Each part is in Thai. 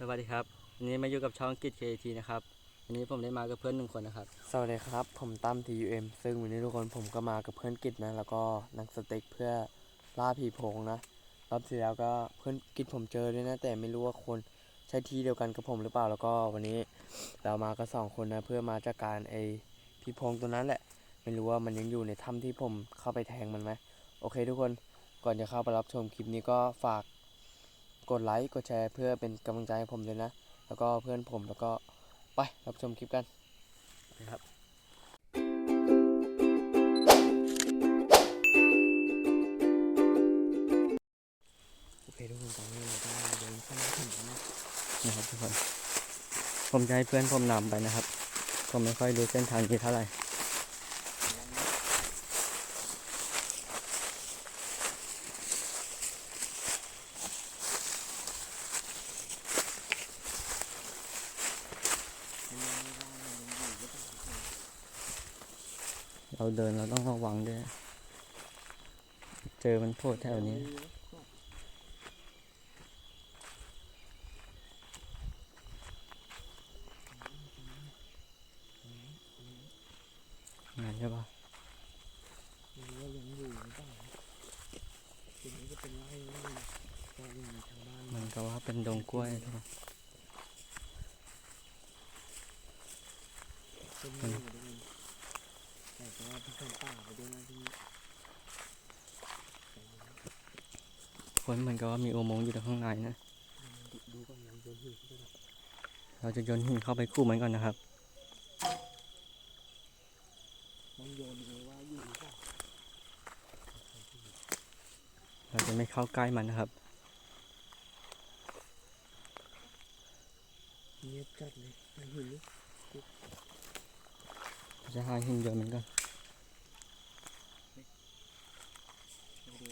สวัสดีครับวันนี้มาอยู่กับช่องกิจเคทีนะครับวันนี้ผมได้มากับเพื่อนหนึ่งคนนะครับ สวัสดีครับ ผมตั้ม TUM ซึ่งวันนี้ทุกคนผมก็มากับเพื่อนกิจนะ แล้วก็นักสเต็กเพื่อล่าผีโพงนะรอบที่แล้วก็เพื่อนกิจผมเจอด้วยนะ แต่ไม่รู้ว่าคนใช่ที่เดียวกันกับผมหรือเปล่าแล้วก็วันนี้เรามากันสองคนนะเพื่อมาจัดการไอ้ผีโพงตัวนั้นแหละ ไม่รู้ว่ามันยังอยู่ในถ้ำที่ผมเข้าไปแทงมันไหมโอเค ทุกคนก่อนจะเข้าไปรับชมคลิปนี้ก็ฝาก กดไลค์กดแชร์เพื่อเป็นกำลังใจให้ผมด้วยนะ แล้วก็เพื่อนผมแล้วก็ไปรับชมคลิปกันนะครับโอเคทุกคนตอนนี้เราก็เดินเข้ามาถึงแล้วนะนะครับทุกคนผมจะให้เพื่อนผมนำไปนะครับ ผมไม่ค่อยรู้เส้นทางนี้เท่าไหร่ เราเดินเราต้องระวังด้วย เจอมันโผล่แถวนี้งานใช่ปะไม่รู้ว่ายังอยู่หรือเปล่าทีนี้ก็เป็นไร่ไร่ก็ยังมีชาวบ้านมันก็ว่าเป็นดงกล้วยใช่ปะเป็นอยู่ด้วยกันแต่ ก็ว่าพี่คนป่าไปด้วยนะที่คนมันก็ว่ามีอุโมงค์อยู่ข้างในนะ ดูดูก่อนยังโดนหินเข้าไปนะเราจะโยนหินเข้าไปคู่มันก่อนนะครับต้องโยนเลยว่าอยู่หรือเปล่าเราจะไม่เข้าใกล้มันนะครับ เงียบจัดเลยยังหินเลยเราจะหาหินโยนมันก่อน ไปดู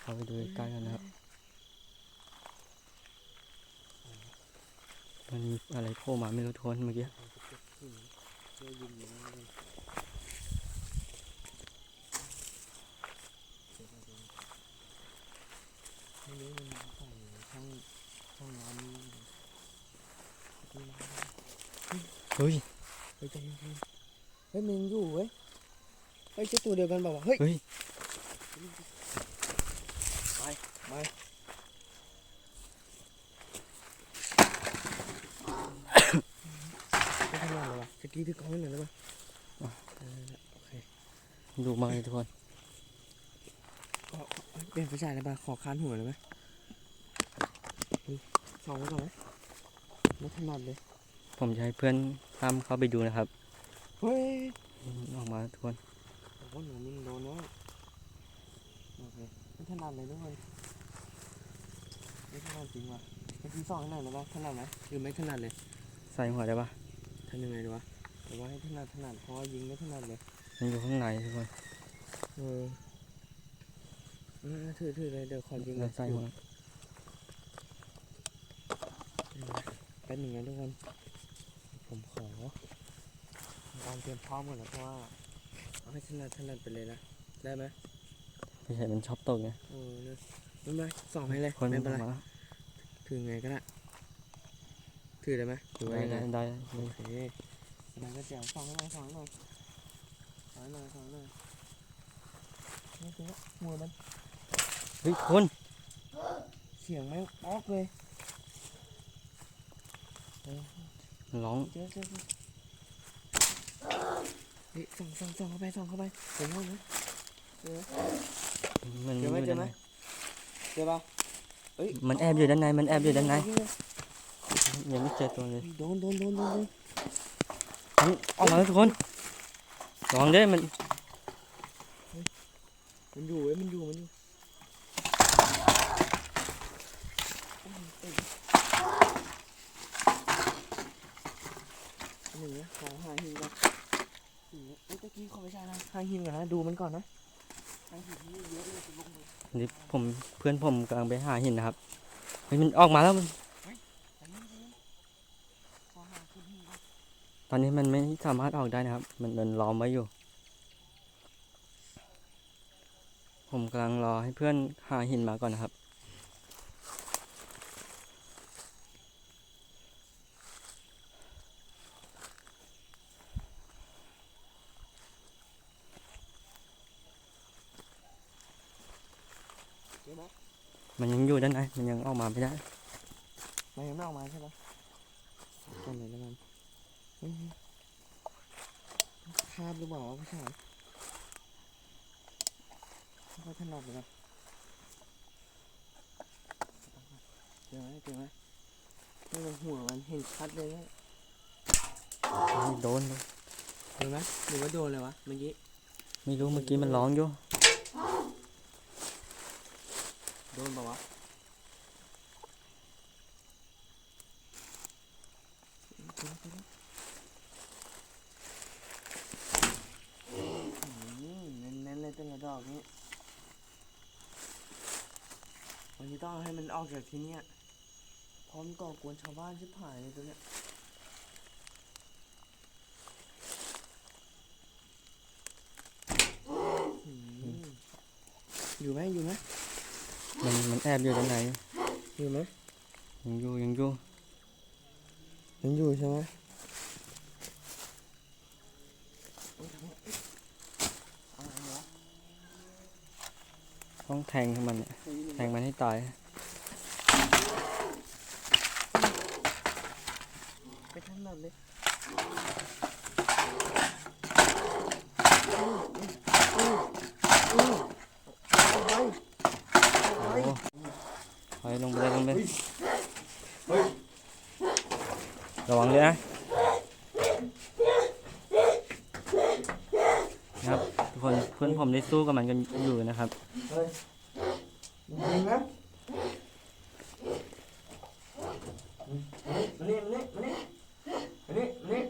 เข้าไปดูใกล้ๆกันนะครับ มันมีอะไรโผล่มาไม่รู้ทวนเมื่อกี้เราจะเก็บหินเพื่อยิงมันนะเลยเดี๋ยวเราดูไม่รู้มันใส่ช่องช่องน้ำนี่เลยที่น้ำเฮ้ยเฮ้ยใจเย็นๆเฮ้ยมันยังอยู่เว้ยเฮ้ยใช่ตัวเดียวกันเปล่าวะเฮ้ย เฮ้ย ไปไปไม่ทำงานเลยวะสกี้ที่กองให้หน่อยได้ปะอะเออโอเคดูมากเลยทุกคนก็เอ้ยเปลี่ยนไฟฉายได้ปะขอค้านหัวเลยไหมเฮ้ยส่องไว้ก่อนไหมไม่ถนัดเลย ผมจะให้เพื่อนตามเข้าไปดูนะครับ เฮ้ย ออกมาทุกคนโอ้โหหนูนี่มันโดนแล้วโอเคไม่ถนัดเลยทุกคนไม่ถนัดจริงว่ะเมื่อกี้ส่องให้หน่อยได้ปะถนัดไหมหรือไม่ถนัดเลย ใส่หัวได้ปะทำยังไงดีวะ แต่ว่าให้ถนัดถนัดเพราะว่ายิงไม่ถนัดเลยมันอยู่ข้างในทุกคนเออเออถือถือเลยเดี๋ยวขอยิงเราใส่หัวแป๊บหนึ่งนะทุกคน ผมขอการเตรียมพร้อมก่อนนะเพราะว่าเอาให้ถนัดถนัดไปเลยนะได้ไหมไม่ใช่มันชอบตกไงเออเนี่ยไม่เป็นไรส่องให้เลยคนไม่มันเป็นอไรอกมาถือไงก็ได้ถือได้ไหมถือไว้ได้ยังไงได้ได้โอเค มันก็เจ๋วส่องหน่อยส่องหน่อยส่องหน่อยส่องหน่อยนี่คือหัวมันเฮ้ยคนเสียงแม่งออกเลยร้องเจอเจอเฮ้ยส่องส่องส่องเข้าไปส่องเข้าไปเห็นห้องไหมเจอมันเจอไหมเจอไหมเจอปะเฮ้ยมันแอบอยู่ด้านในมันแอบอยู่ด้านในยยังไม่เจอตัวเลยโดนโดนโดนโดนโดน มันออกมาแล้วทุกคนระวังด้วยมัน มันอยู่เว้ยมันอยู่ มันอยู่หนึ่งนะขอหาหินก่อนหินเนี่ยเอ้ยตะกี้ขอไปใช้นะหาหินก่อนนะ ดูมันก่อนนะหาหินนี่เยอะเลยจะลงเลยนี่ผมเพื่อนผมกำลังไปหาหินนะครับเฮ้ยมันออกมาแล้วมัน ตอนนี้มันไม่สามารถออกได้นะครับ มันโดนล้อมไว้อยู่ ผมกำลังรอให้เพื่อนหาหินมาก่อนนะครับ มันยังอยู่ด้านใน มันยังออกมาไม่ได้ มันยังไม่ออกมาใช่ไหม คาบหรือเปล่าผู้ชายไม่ค่อยถนัดเลยนะเจอไหมเจอไหมนี่มันหัวมันเห็นชัดเลยนะโดนเลยเห็นไหมหรือว่าโดนเลยวะเมื่อกี้ ไม่รู้เมื่อกี้มันร้องอยู่ โดนปล่าวะอืม เน้นๆเลยแต่ละดอกนี้ วันนี้ต้องเอาให้มันออกจากที่เนี้ยพร้อมก่อกวนชาวบ้านชิบหายเลยตัวเนี้ยอืมอยู่ไหมอยู่ไหมมันมันแอบอยู่ด้านในอยู่ไหมยังอยู่ยังอยู่ยังอยู่ใช่ไหม ต้องแทงให้มันเนี่ยแทงมันให้ตายไปทำหนักเลยเอาไว้โอ้โหไปลงไปเลยลงไปเลยระวังเลยนะนะครับทุก คนเพื่อนผมได้สู้กับมันกันอยู่นะครับยิงนะมานี่มานี่มานี่มานี่มานี่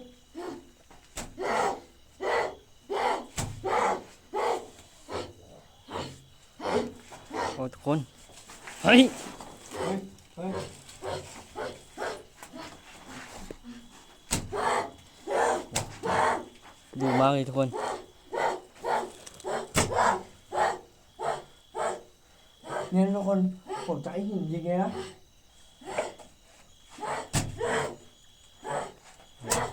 โอ้ทุกคน เฮ้ยเฮ้ยดูมากเลยทุกคน นี่ยทุกคนผมจะให้หินยิงไงนะ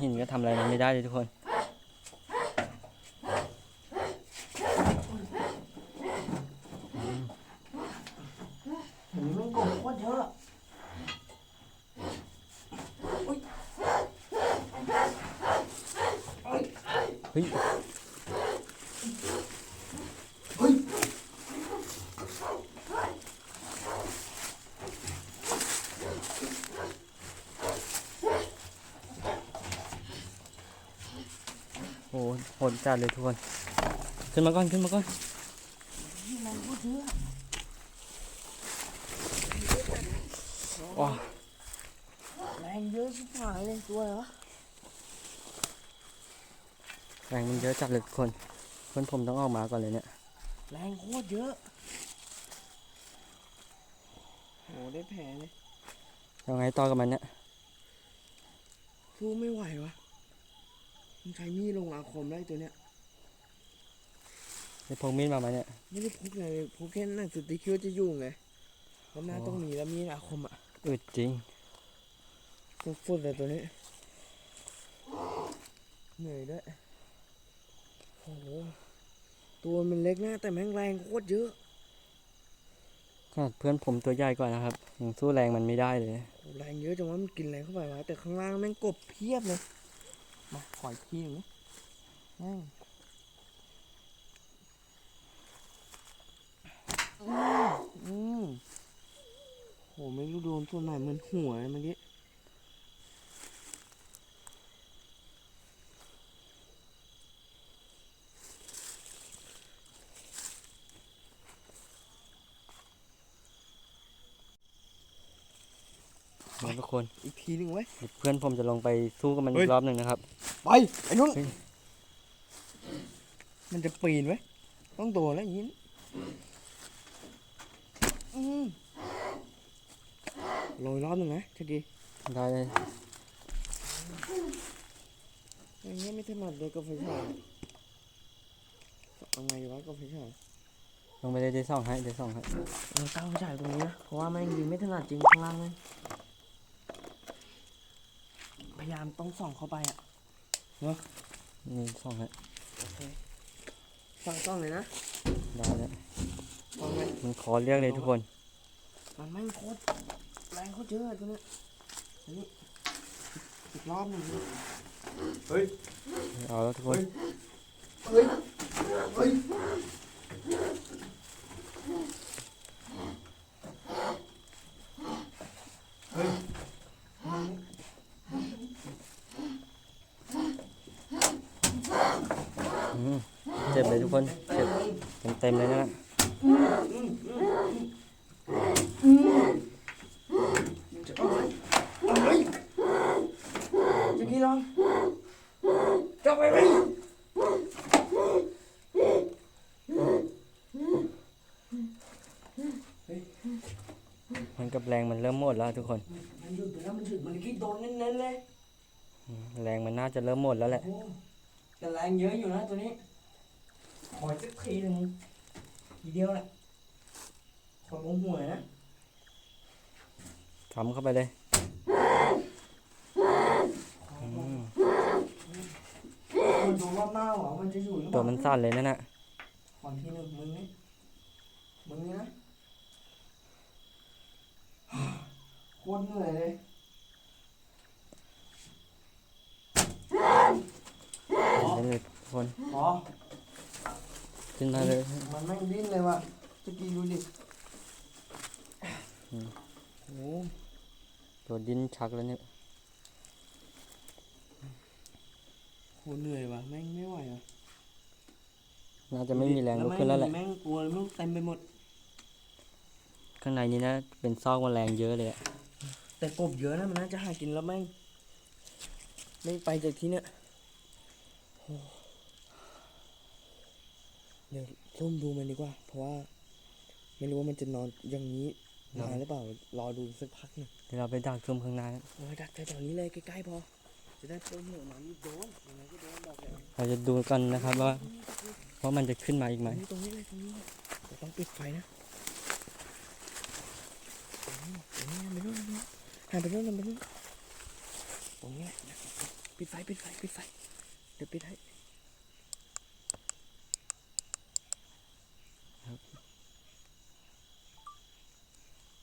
หินก็ทำอะไรมันไม่ได้เลยทุกคนหินมันกบโคตรเยอะ เฮ้ย โอ้โหโหด จัดเลยทุกคน ขึ้นมาก่อนขึ้นมาก่อนว้าแรงเยอะชิบหายเลยตัวเหรอแรงมันเยอะจัดเลยทุกคนเพื่อนผมต้องออกมาก่อนเลยเนี่ยแรงโคตรเยอะโหได้แผลเลยยังไงต่อกับมันเนี่ยสู้ไม่ไหววะ มันใช้มีดลงอาคมได้ตัวเนี้ยได้พกมีดมาไหมเนี่ย ไม่ได้พกเลยพกแค่หนังสติ๊กคิดว่าจะยุ่งไงแล้วหน้าอ๋อต้องมีแล้วมีดอาคมอะอึดจริงฟุดๆเลยตัวนี้เหนื่อยด้วยโอ้โหตัวมันเล็กนะแต่แม่งแรงโคตรเยอะขนาดเพื่อนผมตัวใหญ่กว่านะครับยังสู้แรงมันไม่ได้เลยโหแรงเยอะจังว่ามันกินอะไรเข้าไปวะแต่ข้างล่างแม่งกบเพียบเลย มาขออีกทีหนึ่งนะแม่งอืมอืมโหไม่รู้โดนตัวไหนเหมือนหัวเมื่อกี้ นะทุกคน อีก ทีหนึ่งไว้ยเพื่อนผมจะลงไปสู้กับมันเฮ้อียกรอบหนึ่งนะครับ ไปไอ้นุ่นเฮ้ย มันจะปีนไว้ยต้องโดนแล้วอย่างนี้อืมโรยรอบหนึ่งนะจะดีได้เลยอย่างเงี้ยไม่ถนัดเลยกับไฟฉายเอาไงวะกับไฟฉายลงไปเลยเดี๋ยวส่องให้เดี๋ยวส่องให้เราตั้งไฟฉายตรงนี้นะเพราะว่าแม่งยิงไม่ถนัดจริงข้างล่างเลยพ ยายามต้องส่องเข้าไปอะนี่ส่องให้ส่องส่องเลยนะได้เลยส่องเลยมันขอเรียกเลยทุกคน มันไม่งโคตรแรงโคตรเยอะตัวเนี้ยอันนี้อีกรอบหนึ่งดิเฮ้ยเอาแล้วทุกคนเฮ้ยเฮ้ย เฮ้ย อืม เจ็บเลยทุกคน เจ็บเต็มๆเลยนะจะเอาไหมเอาไหมจะกี่ลองจะไปไหมมันกับแรงมันเริ่มหมดแล้วทุกคน มันหยุดแล้วมันหยุดมันคิดโดนเน้นๆเลย แรงมันน่าจะเริ่มหมดแล้วแหละ แต่แรงเยอะอยู่นะตัวนี้ ขอสักทีหนึ่งทีเดียวแหละขอลงหัวนะทำเข้าไปเลยขออืลงมมันดูรอบหน้าเหรอมันจะอยู่หรือเปตัวล่ามันสั่นเลยนั่นน่ะขอทีหนึ่งมึงนี่มึงนี่นะโคตรเหนื่อยเลย เล่นเลยทุก คนอ๋อ ขึ้นมาเลยมันไม่ดิ้นเลยว่ะจะกินดูดิอืมโอ้ตัวดิ้นชักแล้วเนี่ยโคตรเหนื่อยว่ะแม่งไม่ไหวว่ะน่าจะไม่มีแรงลุกขึ้นแล้วแหละ แม่งกลัวแม่งเต็มไปหมด ข้างในนี้นะเป็นซอกแมลงเยอะเลยอะแต่กบเยอะนะมันน่าจะหากินแล้วแม่งแม่งไปจากที่เนี่ยโอ้ เดี๋ยวซุ่มดูมันดีกว่า เพราะว่าไม่รู้ว่ามันจะนอนอย่างนี้นานหรือเปล่ารอดูสักพักหนึ่งเดี๋ยวเราไปดักซุ่มข้างหน้านะโอ้ยดักแถวๆนี้เลยใกล้ๆพอ จะได้ตัวหัวมันโดนยังไงก็โดนบอกเลยเราจะดูกันนะครับว่าว่ามันจะขึ้นมาอีกไหมตรงนี้ตรงนี้เลยตรงนี้เลยเราต้องปิดไฟนะตรงนี้ตรงนี้ไปนู่นหันไปนู่นหันไปนู่นตรงนี้แหละปิดไฟปิดไฟปิดไฟเดี๋ยวปิดให้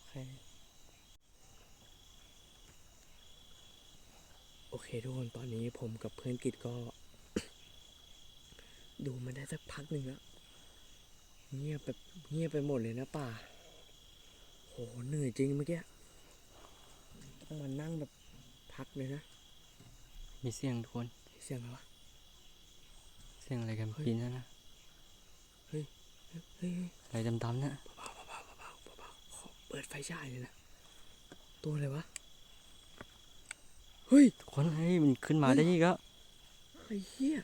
โอเคโอเค ทุกคนตอนนี้ผมกับเพื่อนกิจก็ ดูมาได้สักพักหนึ่งแล้วเงียบแบบเงียบไปหมดเลยนะป่าโหเหนื่อยจริงเมื่อกี้ต้องมานั่งแบบพักเลยนะ มีเสียงทุกคนเสียงอะไรวะเสียงอะไรกันเฮ้ยปีนนั่นนะเฮ้ยเฮ้ยอะไรดำๆนะเบาๆเบาๆเบาๆเบาๆขอเปิดไฟฉายเลยนะตัวอะไรวะ เฮ้ยทุกคนเฮ้ยมันขึ้นมาได้อีกแล้วไอ้เหี้ย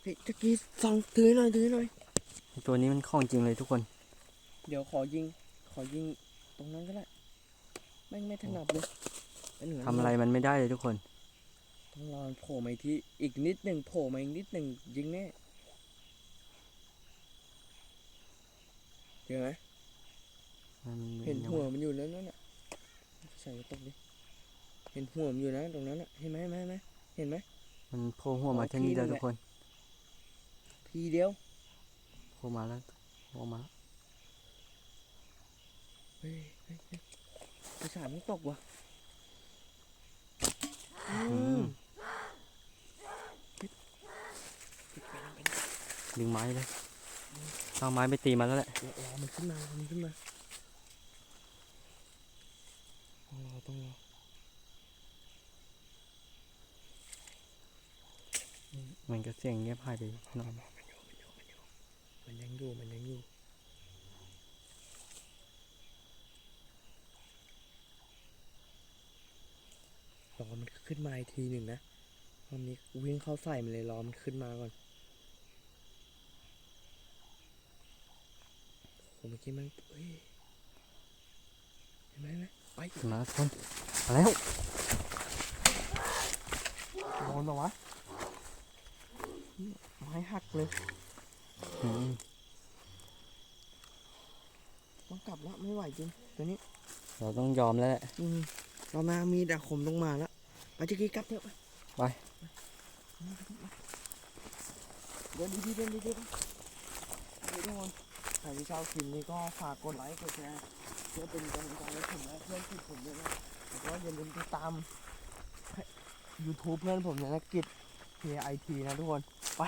เฮ้ยตะกี้ส่องถือหน่อยถือหน่อยตัวนี้มันของจริงเลยทุกคน เดี๋ยวขอยิง ขอยิงตรงนั้นก็ได้แม่ไม่ถนัดเลยเหนืทำอะไรมันไม่ได้เลยทุกคนต้องรอโผล่มาอีกทีอีกนิดหนึ่งโผล่มาอีกนิดหนึ่งยิงแน่เห็นไหมเห็นหัวมันอยู่แล้วนั่นน่ะใส่กระตกดิ เห็นหัวมันอยู่นะตรงนั้นน่ะเห็นไหมเห็นไหมเห็นไหมเห็นไหมมันโผล่หัวมาแค่นี้โอเคแล้วนั่นแหทุละกคนทีเดียวโผล่มาแล้วโผล่มาแล้วเฮ้ยเฮ้ยเฮ้ยกระสานไม่ตกว่ะอืมปิดไปนะไปนะดึงไม้เลยเอาไม้ไปตีมันแล้วแหละรอรอมันขึ้นมารอมันขึ้นมาต้องรอต้องรอ มันก็เสียงเงียบหายไปหน่อยมันอยู่มันอยู่มันอยู่มันยังอยู่มันยังอยู่รอมันขึ้นมาอีกทีหนึ่งนะตอนนี้วิ่งเข้าใส่มันเลยรอมันขึ้นมาก่อนโหเมื่อกี้มันเฮ้ยเห็นไหมเห็นไหมไปมาแล้วทุกคนมาแล้วโดนปะวะ ไม้หักเลยอืมต้องกลับละไม่ไหวจริงตัวนี้ เราต้องยอมแล้วแหละอืมเรามามีดาคมต้องมาแล้วไปจิกี้กลับเถอะไปไปเดินดีๆเดินดีๆไปเดี๋ยวทุกคนไปรที่ชอบคลิปนี้ก็ฝากกดไลค์กดแชร์เพื่อเป็นกำลังใจให้ผมและเพื่อนกิจผมด้วยนะแล้วก็อย่าลืมติดตาม YouTube เพื่อนผมเนี่ยนะกิจ KIT นะทุกคน ไป